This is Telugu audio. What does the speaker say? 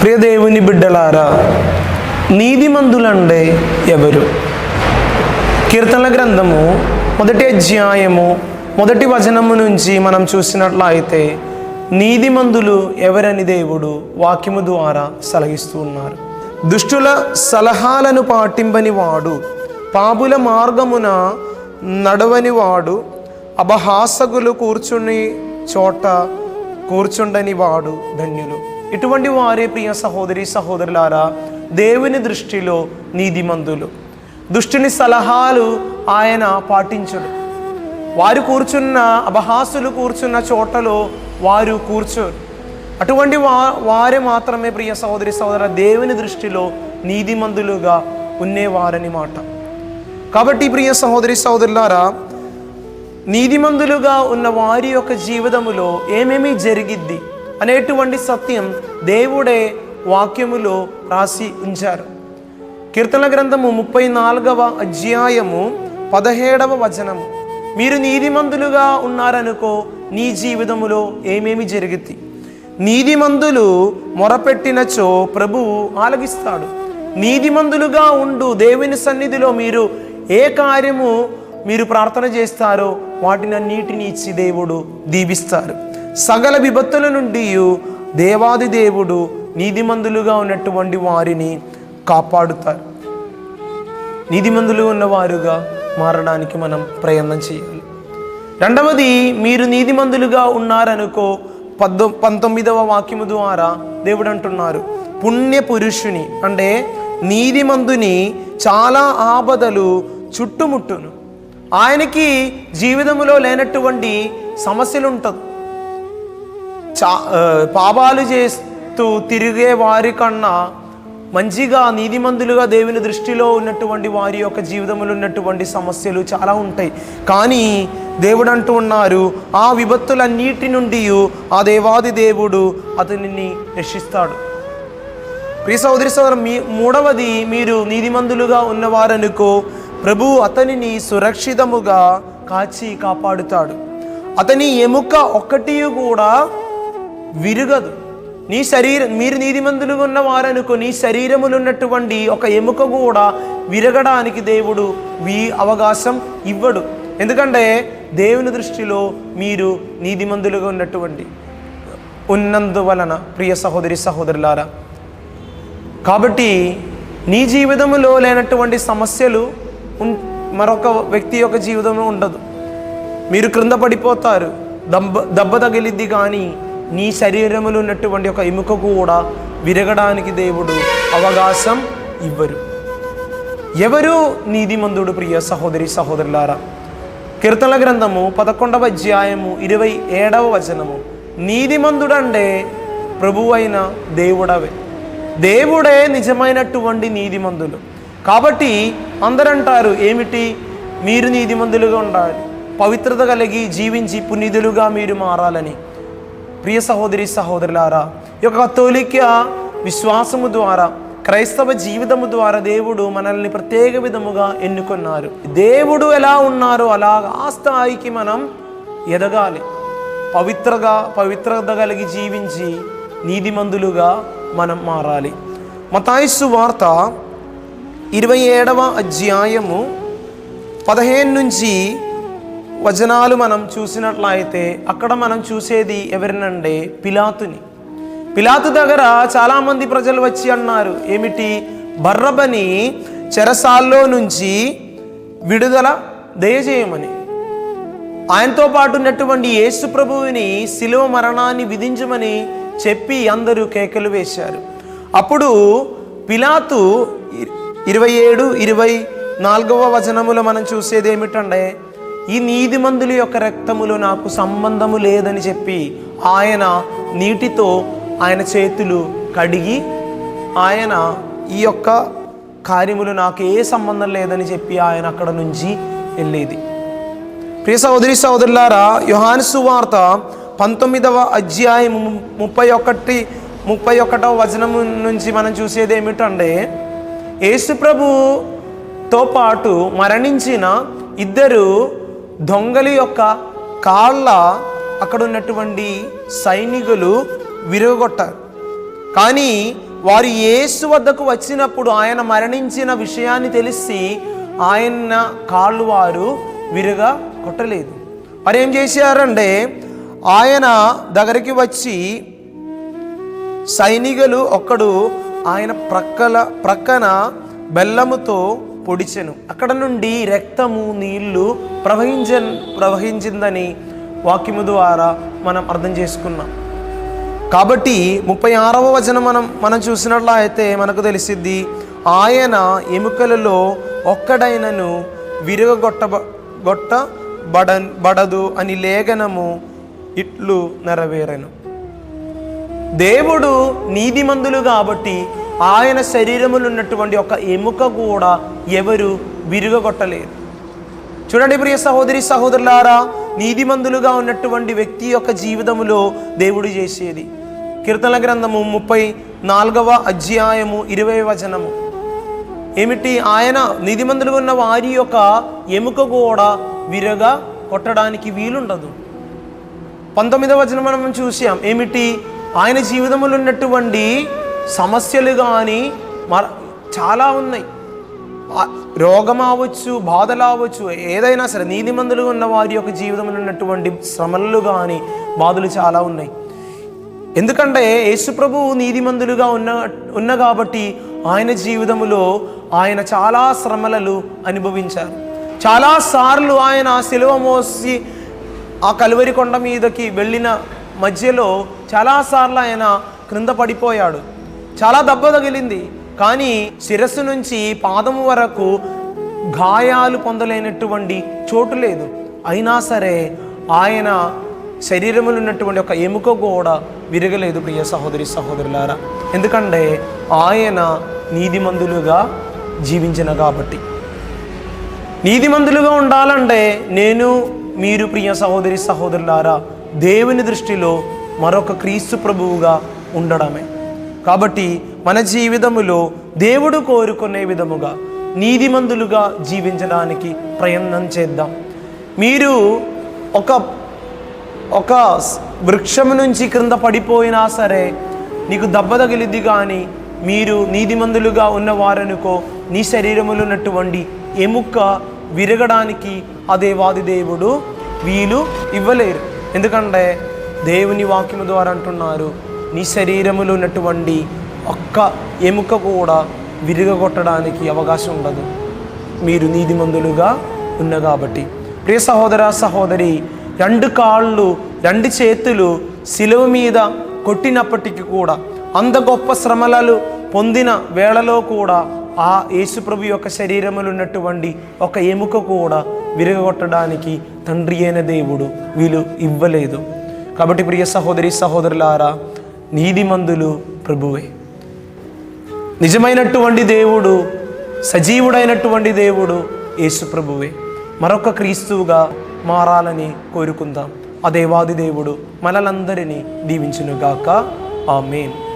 ప్రియ దేవుని బిడ్డలారా నీతిమంతులండే ఎవరు కీర్తనల గ్రంథము మొదటి అధ్యాయము మొదటి వచనము నుంచి మనం చూసినట్లయితే నీతిమంతులు ఎవరని దేవుడు వాక్యము ద్వారా సలహిస్తూ ఉన్నారు దుష్టుల సలహాలను పాటింపని వాడు పాపుల మార్గమున నడవని వాడు అపహాసకులు కూర్చుని చోట కూర్చుండని వాడు ధన్యులు ఇటువంటి వారే ప్రియ సహోదరి సహోదరులారా దేవుని దృష్టిలో నీతిమంతులు. దుష్టిని సలహాలు ఆయన పాటించడు వారు కూర్చున్న అభహాసులు కూర్చున్న చోటలో వారు కూర్చోరు. అటువంటి వా వారే మాత్రమే ప్రియ సహోదరి సహోదర దేవుని దృష్టిలో నీతిమంతులుగా ఉండేవారని మాట. కాబట్టి ప్రియ సహోదరి సహోదరులారా నీతిమంతులుగా ఉన్న వారి యొక్క జీవితములో ఏమేమి జరిగిద్ది? అనేటువంటి సత్యం దేవుడే వాక్యములో రాసి ఉంచారు. కీర్తన గ్రంథము ముప్పై నాలుగవ అధ్యాయము పదహేడవ వచనము. మీరు నీతిమంతులుగా ఉన్నారనుకో నీ జీవితములో ఏమేమి జరిగిద్ది నీతిమంతులు మొరపెట్టినచో ప్రభువు ఆలగిస్తాడు నీతిమంతులుగా ఉండు దేవుని సన్నిధిలో మీరు ఏ కార్యము మీరు ప్రార్థన చేస్తారో వాటిని అన్నిటిని ఇచ్చి దేవుడు దీవిస్తారు. సగల విపత్తుల నుండి దేవాది దేవుడు నీతిమందులుగా ఉన్నటువంటి వారిని కాపాడుతారు. నీతిమందులు ఉన్నవారుగా మారడానికి మనం ప్రయత్నం చేయాలి. రెండవది మీరు నీతిమందులుగా ఉన్నారనుకో పద్దో పంతొమ్మిదవ వాక్యము ద్వారా దేవుడు అంటున్నారు పుణ్య పురుషుని అంటే నీతిమందుని చాలా ఆపదలు చుట్టుముట్టును. ఆయనకి జీవితంలో లేనటువంటి సమస్యలు ఉంటుంది చా పాపాలు చేస్తూ తిరిగే వారి కన్నా మంచిగా నీతిమంతులుగా దేవుని దృష్టిలో ఉన్నటువంటి వారి యొక్క జీవితంలో ఉన్నటువంటి సమస్యలు చాలా ఉంటాయి. కానీ దేవుడు అంటూ ఉన్నారు ఆ విపత్తులన్నిటి నుండి ఆ దేవాది దేవుడు అతనిని రక్షిస్తాడు. ప్రియ సోదరి సోదరు మీ మూడవది మీరు నీతిమంతులుగా ఉన్నవారనుకో ప్రభు అతనిని సురక్షితముగా కాచి కాపాడుతాడు. అతని ఎముక ఒక్కటి కూడా విరుగదు. నీ శరీరం మీరు నీతిమంతులుగా ఉన్నవారనుకో నీ శరీరములు ఉన్నటువంటి ఒక ఎముక కూడా విరగడానికి దేవుడు వీ అవకాశం ఇవ్వడు. ఎందుకంటే దేవుని దృష్టిలో మీరు నీతిమంతులుగా ఉన్నటువంటి. ఉన్నందువలన ప్రియ సహోదరి సహోదరులారా కాబట్టి నీ జీవితంలో లేనటువంటి సమస్యలు మరొక వ్యక్తి యొక్క జీవితంలో ఉండదు. మీరు క్రింద పడిపోతారు. దెబ్బ దెబ్బ తగిలిద్ది కానీ నీ శరీరములు ఉన్నటువంటి ఒక ఎముక కూడా విరగడానికి దేవుడు అవకాశం ఇవ్వరు. ఎవరు నీతిమంతుడు ప్రియ సహోదరి సహోదరులారా? కీర్తన గ్రంథము పదకొండవ అధ్యాయము ఇరవై ఏడవ వచనము. నీతిమంతుడంటే ప్రభువు అయిన దేవుడవే. దేవుడే నిజమైనటువంటి నీతిమంతులు. కాబట్టి అందరంటారు ఏమిటి? మీరు నీతిమంతులుగా ఉండాలి. పవిత్రత కలిగి జీవించి పునీతులుగా మీరు మారాలని. ప్రియ సహోదరి సహోదరులారా ఈ యొక్క తొలిక విశ్వాసము ద్వారా క్రైస్తవ జీవితము ద్వారా దేవుడు మనల్ని ప్రత్యేక విధముగా ఎన్నుకున్నారు దేవుడు ఎలా ఉన్నారో అలా ఆ స్థాయికి మనం ఎదగాలి పవిత్రగా పవిత్రత కలిగి జీవించి నీతిమంతులుగా మనం మారాలి మతాయిస్సు వార్త ఇరవై ఏడవ అధ్యాయము పదిహేను నుంచి వచనాలు మనం చూసినట్లయితే అక్కడ మనం చూసేది ఎవరినంటే పిలాతుని. పిలాతు దగ్గర చాలామంది ప్రజలు వచ్చి అన్నారు ఏమిటి? బర్రబని చెరసాల్లో నుంచి విడుదల దయచేయమని. ఆయనతో పాటు ఉన్నటువంటి యేసు ప్రభువుని శిలువ మరణాన్ని విధించమని చెప్పి అందరూ కేకలు వేశారు. అప్పుడు పిలాతు ఇరవై ఏడు ఇరవై నాలుగవ వచనములో మనం చూసేది ఏమిటంటే ఈ నీతిమంతుల యొక్క రక్తములో నాకు సంబంధము లేదని చెప్పి ఆయన నీటితో ఆయన చేతులు కడిగి ఆయన ఈ యొక్క కార్యములు నాకు ఏ సంబంధం లేదని చెప్పి ఆయన అక్కడ నుంచి వెళ్ళేది. ప్రియ సహోదరి సహోదరులారా యోహాను సువార్త పంతొమ్మిదవ అధ్యాయం ముప్పై ఒకటి ముప్పై ఒకటవ వచనం నుంచి మనం చూసేది ఏమిటంటే యేసుప్రభుతో పాటు మరణించిన ఇద్దరు దొంగలి యొక్క కాళ్ళ అక్కడ ఉన్నటువంటి సైనికులు విరగొట్టారు కానీ వారు యేసు వద్దకు వచ్చినప్పుడు ఆయన మరణించిన విషయాన్ని తెలిసి ఆయన కాళ్ళు వారు విరగా కొట్టలేదు వారు ఏం చేశారంటే ఆయన దగ్గరికి వచ్చి సైనికులు ఒక్కడు ఆయన ప్రక్కల ప్రక్కన బెల్లముతో పొడిచెను. అక్కడ నుండి రక్తము నీళ్ళు ప్రవహించ ప్రవహించిందని వాక్యము ద్వారా మనం అర్థం చేసుకున్నాం. కాబట్టి ముప్పై ఆరవ వచనం మనం మనం చూసినట్లయితే మనకు తెలిసిద్ది ఆయన ఎముకలలో ఒక్కడైనను విరగొట్ట గొట్ట బడ బడదు అని లేఖనము ఇట్లు నెరవేరను. దేవుడు నీతిమంతులు కాబట్టి ఆయన శరీరములు ఉన్నటువంటి ఒక ఎముక కూడా ఎవరు విరుగగొట్టలేరు చూడండి ప్రియ సహోదరి సహోదరులారా నీతిమంతులుగా ఉన్నటువంటి వ్యక్తి యొక్క జీవితములో దేవుడు చేసేది. కీర్తన గ్రంథము ముప్పై నాలుగవ అధ్యాయము ఇరవై వచనము. ఏమిటి? ఆయన నీతిమంతులుగా ఉన్న వారి యొక్క ఎముక కూడా విరగా కొట్టడానికి వీలుండదు. పంతొమ్మిదవ వచనం మనం చూసాం ఏమిటి? ఆయన జీవితంలో ఉన్నటువంటి సమస్యలు కానీ మర చాలా ఉన్నాయి. రోగం అవ్వచ్చు బాధలు అవ్వచ్చు ఏదైనా సరే నీతిమంతులుగా ఉన్న వారి యొక్క జీవితంలో ఉన్నటువంటి శ్రమలు కానీ బాధలు చాలా ఉన్నాయి. ఎందుకంటే యేసుప్రభు నీతిమంతులుగా ఉన్న ఉన్న కాబట్టి ఆయన జీవితంలో ఆయన చాలా శ్రమలను అనుభవించారు. చాలాసార్లు ఆయన సిలువ మోసి ఆ కలువరి కొండ మీదకి వెళ్ళిన మధ్యలో చాలాసార్లు ఆయన క్రింద పడిపోయాడు. చాలా దెబ్బ తగిలింది కానీ శిరస్సు నుంచి పాదము వరకు గాయాలు పొందలేనటువంటి చోటు లేదు. అయినా సరే ఆయన శరీరములు ఉన్నటువంటి ఒక ఎముక కూడా విరగలేదు ప్రియ సహోదరి సహోదరులారా. ఎందుకంటే ఆయన నీతిమంతులుగా జీవించిన కాబట్టి. నీతిమంతులుగా ఉండాలంటే నేను మీరు ప్రియ సహోదరి సహోదరులారా దేవుని దృష్టిలో మరొక క్రీస్తు ప్రభువుగా ఉండడమే. కాబట్టి మన జీవితములో దేవుడు కోరుకునే విధముగా నీతిమంతులుగా జీవించడానికి ప్రయత్నం చేద్దాం. మీరు ఒక ఒక వృక్షము నుంచి క్రింద పడిపోయినా సరే నీకు దెబ్బ తగిలిద్ది కానీ మీరు నీతిమంతులుగా ఉన్నవారనుకో నీ శరీరములో ఉన్నటువంటి ఎముక విరగడానికి అదే వాది దేవుడు వీలు ఇవ్వలేరు. ఎందుకంటే దేవుని వాక్యము ద్వారా అంటున్నారు నీ శరీరములో ఉన్నటువంటి ఒక్క ఎముక కూడా విరగగొట్టడానికి అవకాశం ఉండదు. మీరు నీతిమంతులుగా ఉన్న కాబట్టి. ప్రియ సహోదర సహోదరి రెండు కాళ్ళు రెండు చేతులు శిలువ మీద కొట్టినప్పటికీ కూడా అంత గొప్ప శ్రమలలు పొందిన వేళలో కూడా ఆ యేసుప్రభు యొక్క శరీరములు ఉన్నటువంటి ఒక ఎముక కూడా విరగొట్టడానికి తండ్రి అయిన దేవుడు వీళ్ళు ఇవ్వలేదు. కాబట్టి ప్రియ సహోదరి సహోదరులారా నీతిమంతులు ప్రభువే. నిజమైనటువంటి దేవుడు సజీవుడైనటువంటి దేవుడు యేసు ప్రభువే. మరొక క్రీస్తువుగా మారాలని కోరుకుందాం. ఆ దేవాది దేవుడు మనలందరినీ దీవించునుగాక. ఆమెన్.